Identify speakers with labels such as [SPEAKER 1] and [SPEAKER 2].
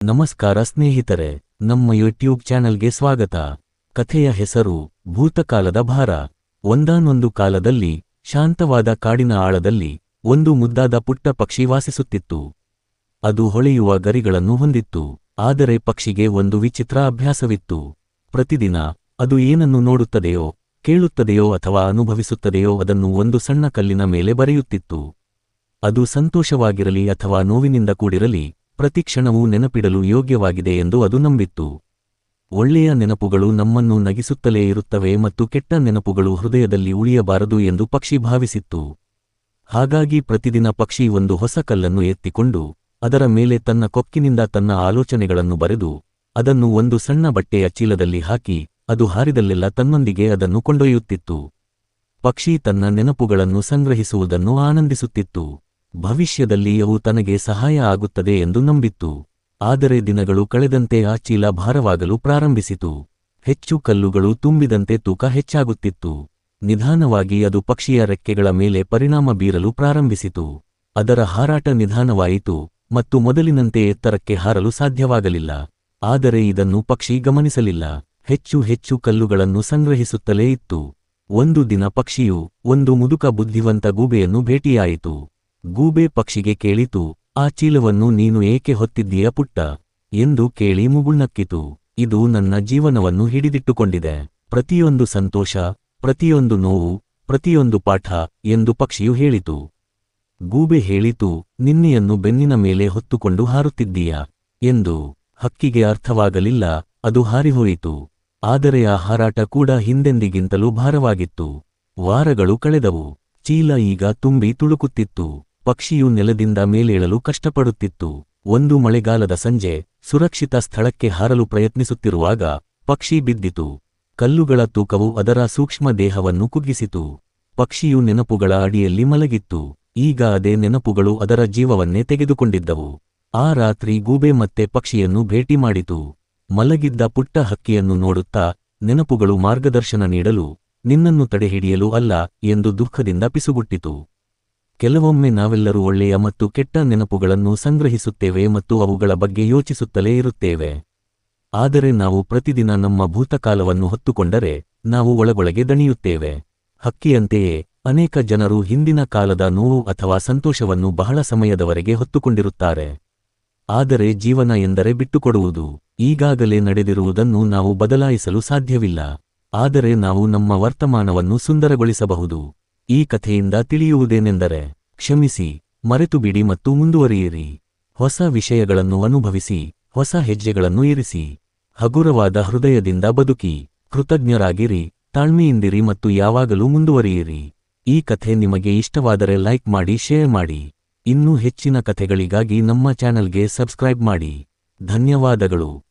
[SPEAKER 1] ನಮಸ್ಕಾರ ಸ್ನೇಹಿತರೆ, ನಮ್ಮ ಯೂಟ್ಯೂಬ್ ಚಾನೆಲ್ಗೆ ಸ್ವಾಗತ. ಕಥೆಯ ಹೆಸರು, ಭೂತಕಾಲದ ಭಾರ. ಒಂದಾನೊಂದು ಕಾಲದಲ್ಲಿ, ಶಾಂತವಾದ ಕಾಡಿನ ಆಳದಲ್ಲಿ, ಒಂದು ಮುದ್ದಾದ ಪುಟ್ಟ ಪಕ್ಷಿ ವಾಸಿಸುತ್ತಿತ್ತು. ಅದು ಹೊಳೆಯುವ ಗರಿಗಳನ್ನು ಹೊಂದಿತ್ತು, ಆದರೆ ಪಕ್ಷಿಗೆ ಒಂದು ವಿಚಿತ್ರ ಅಭ್ಯಾಸವಿತ್ತು. ಪ್ರತಿದಿನ, ಅದು ಏನನ್ನು ನೋಡುತ್ತದೆಯೋ, ಕೇಳುತ್ತದೆಯೋ ಅಥವಾ ಅನುಭವಿಸುತ್ತದೆಯೋ ಅದನ್ನು ಒಂದು ಸಣ್ಣ ಕಲ್ಲಿನ ಮೇಲೆ ಬರೆಯುತ್ತಿತ್ತು. ಅದು ಸಂತೋಷವಾಗಿರಲಿ ಅಥವಾ ನೋವಿನಿಂದ ಕೂಡಿರಲಿ ಪ್ರತಿಕ್ಷಣವೂ ನೆನಪಿಡಲು ಯೋಗ್ಯವಾಗಿದೆ ಎಂದು ಅದು ನಂಬಿತ್ತು. ಒಳ್ಳೆಯ ನೆನಪುಗಳು ನಮ್ಮನ್ನು ನಗಿಸುತ್ತಲೇ ಇರುತ್ತವೆ ಮತ್ತು ಕೆಟ್ಟ ನೆನಪುಗಳು ಹೃದಯದಲ್ಲಿ ಉಳಿಯಬಾರದು ಎಂದು ಪಕ್ಷಿ ಭಾವಿಸಿತ್ತು. ಹಾಗಾಗಿ ಪ್ರತಿದಿನ ಪಕ್ಷಿ ಒಂದು ಹೊಸ ಕಲ್ಲನ್ನು ಎತ್ತಿಕೊಂಡು, ಅದರ ಮೇಲೆ ತನ್ನ ಕೊಕ್ಕಿನಿಂದ ತನ್ನ ಆಲೋಚನೆಗಳನ್ನು ಬರೆದು, ಅದನ್ನು ಒಂದು ಸಣ್ಣ ಬಟ್ಟೆಯ ಚೀಲದಲ್ಲಿ ಹಾಕಿ, ಅದು ಹಾರಿದಲ್ಲೆಲ್ಲ ತನ್ನೊಂದಿಗೆ ಅದನ್ನು ಕೊಂಡೊಯ್ಯುತ್ತಿತ್ತು. ಪಕ್ಷಿ ತನ್ನ ನೆನಪುಗಳನ್ನು ಸಂಗ್ರಹಿಸುವುದನ್ನು ಆನಂದಿಸುತ್ತಿತ್ತು. ಭವಿಷ್ಯದಲ್ಲಿ ಅವು ತನಗೆ ಸಹಾಯ ಆಗುತ್ತದೆ ಎಂದು ನಂಬಿತ್ತು. ಆದರೆ ದಿನಗಳು ಕಳೆದಂತೆ ಆ ಚೀಲ ಭಾರವಾಗಲು ಪ್ರಾರಂಭಿಸಿತು. ಹೆಚ್ಚು ಕಲ್ಲುಗಳು ತುಂಬಿದಂತೆ ತೂಕ ಹೆಚ್ಚಾಗುತ್ತಿತ್ತು. ನಿಧಾನವಾಗಿ ಅದು ಪಕ್ಷಿಯ ರೆಕ್ಕೆಗಳ ಮೇಲೆ ಪರಿಣಾಮ ಬೀರಲು ಪ್ರಾರಂಭಿಸಿತು. ಅದರ ಹಾರಾಟ ನಿಧಾನವಾಯಿತು ಮತ್ತು ಮೊದಲಿನಂತೆ ಎತ್ತರಕ್ಕೆ ಹಾರಲು ಸಾಧ್ಯವಾಗಲಿಲ್ಲ. ಆದರೆ ಇದನ್ನು ಪಕ್ಷಿ ಗಮನಿಸಲಿಲ್ಲ. ಹೆಚ್ಚು ಹೆಚ್ಚು ಕಲ್ಲುಗಳನ್ನು ಸಂಗ್ರಹಿಸುತ್ತಲೇ ಇತ್ತು. ಒಂದು ದಿನ ಪಕ್ಷಿಯು ಒಂದು ಮುದುಕ ಬುದ್ಧಿವಂತ ಗೂಬೆಯನ್ನು ಭೇಟಿಯಾಯಿತು. ಗೂಬೆ ಪಕ್ಷಿಗೆ ಕೇಳಿತು, ಆ ಚೀಲವನ್ನು ನೀನು ಏಕೆ ಹೊತ್ತಿದ್ದೀಯ ಪುಟ್ಟ? ಎಂದು ಕೇಳಿ ಮುಗುಳ್ನಕ್ಕಿತು. ಇದು ನನ್ನ ಜೀವನವನ್ನು ಹಿಡಿದಿಟ್ಟುಕೊಂಡಿದೆ. ಪ್ರತಿಯೊಂದು ಸಂತೋಷ, ಪ್ರತಿಯೊಂದು ನೋವು, ಪ್ರತಿಯೊಂದು ಪಾಠ, ಎಂದು ಪಕ್ಷಿಯು ಹೇಳಿತು. ಗೂಬೆ ಹೇಳಿತು, ನಿನ್ನೆಯನ್ನು ಬೆನ್ನಿನ ಮೇಲೆ ಹೊತ್ತುಕೊಂಡು ಹಾರುತ್ತಿದ್ದೀಯ? ಎಂದು. ಹಕ್ಕಿಗೆ ಅರ್ಥವಾಗಲಿಲ್ಲ, ಅದು ಹಾರಿಹೋಯಿತು. ಆದರೆ ಆ ಹಾರಾಟ ಕೂಡ ಹಿಂದೆಂದಿಗಿಂತಲೂ ಭಾರವಾಗಿತ್ತು. ವಾರಗಳು ಕಳೆದವು. ಚೀಲ ಈಗ ತುಂಬಿ ತುಳುಕುತ್ತಿತ್ತು. ಪಕ್ಷಿಯು ನೆಲದಿಂದ ಮೇಲೇಳಲು ಕಷ್ಟಪಡುತ್ತಿತ್ತು. ಒಂದು ಮಳೆಗಾಲದ ಸಂಜೆ, ಸುರಕ್ಷಿತ ಸ್ಥಳಕ್ಕೆ ಹಾರಲು ಪ್ರಯತ್ನಿಸುತ್ತಿರುವಾಗ, ಪಕ್ಷಿ ಬಿದ್ದಿತು. ಕಲ್ಲುಗಳ ತೂಕವು ಅದರ ಸೂಕ್ಷ್ಮ ದೇಹವನ್ನು ಕುಗ್ಗಿಸಿತು. ಪಕ್ಷಿಯು ನೆನಪುಗಳ ಅಡಿಯಲ್ಲಿ ಮಲಗಿತ್ತು. ಈಗ ಅದೇ ನೆನಪುಗಳು ಅದರ ಜೀವವನ್ನೇ ತೆಗೆದುಕೊಂಡಿದ್ದವು. ಆ ರಾತ್ರಿ ಗೂಬೆ ಮತ್ತೆ ಪಕ್ಷಿಯನ್ನು ಭೇಟಿ ಮಾಡಿತು. ಮಲಗಿದ್ದ ಪುಟ್ಟ ಹಕ್ಕಿಯನ್ನು ನೋಡುತ್ತಾ, ನೆನಪುಗಳು ಮಾರ್ಗದರ್ಶನ ನೀಡಲು, ನಿನ್ನನ್ನು ತಡೆಹಿಡಿಯಲು ಅಲ್ಲ ಎಂದು ದುಃಖದಿಂದ ಪಿಸುಗುಟ್ಟಿತು. ಕೆಲವೊಮ್ಮೆ ನಾವೆಲ್ಲರೂ ಒಳ್ಳೆಯ ಮತ್ತು ಕೆಟ್ಟ ನೆನಪುಗಳನ್ನು ಸಂಗ್ರಹಿಸುತ್ತೇವೆ ಮತ್ತು ಅವುಗಳ ಬಗ್ಗೆ ಯೋಚಿಸುತ್ತಲೇ ಇರುತ್ತೇವೆ. ಆದರೆ ನಾವು ಪ್ರತಿದಿನ ನಮ್ಮ ಭೂತಕಾಲವನ್ನು ಹೊತ್ತುಕೊಂಡರೆ ನಾವು ಒಳಗೊಳಗೆ ದಣಿಯುತ್ತೇವೆ. ಹಕ್ಕಿಯಂತೆಯೇ, ಅನೇಕ ಜನರು ಹಿಂದಿನ ಕಾಲದ ನೋವು ಅಥವಾ ಸಂತೋಷವನ್ನು ಬಹಳ ಸಮಯದವರೆಗೆ ಹೊತ್ತುಕೊಂಡಿರುತ್ತಾರೆ. ಆದರೆ ಜೀವನ ಎಂದರೆ ಬಿಟ್ಟುಕೊಡುವುದು, ಈಗಾಗಲೇ ನಡೆದಿರುವುದನ್ನು ನಾವು ಬದಲಾಯಿಸಲು ಸಾಧ್ಯವಿಲ್ಲ. ಆದರೆ ನಾವು ನಮ್ಮ ವರ್ತಮಾನವನ್ನು ಸುಂದರಗೊಳಿಸಬಹುದು. ಈ ಕಥೆಯಿಂದ ತಿಳಿಯುವುದೇನೆಂದರೆ, ಕ್ಷಮಿಸಿ, ಮರೆತುಬಿಡಿ ಮತ್ತು ಮುಂದುವರಿಯಿರಿ. ಹೊಸ ವಿಷಯಗಳನ್ನು ಅನುಭವಿಸಿ, ಹೊಸ ಹೆಜ್ಜೆಗಳನ್ನು ಇರಿಸಿ. ಹಗುರವಾದ ಹೃದಯದಿಂದ ಬದುಕಿ, ಕೃತಜ್ಞರಾಗಿರಿ, ತಾಳ್ಮೆಯಿಂದಿರಿ ಮತ್ತು ಯಾವಾಗಲೂ ಮುಂದುವರಿಯಿರಿ. ಈ ಕಥೆ ನಿಮಗೆ ಇಷ್ಟವಾದರೆ ಲೈಕ್ ಮಾಡಿ, ಶೇರ್ ಮಾಡಿ. ಇನ್ನೂ ಹೆಚ್ಚಿನ ಕಥೆಗಳಿಗಾಗಿ ನಮ್ಮ ಚಾನೆಲ್ಗೆ ಸಬ್ಸ್ಕ್ರೈಬ್ ಮಾಡಿ. ಧನ್ಯವಾದಗಳು.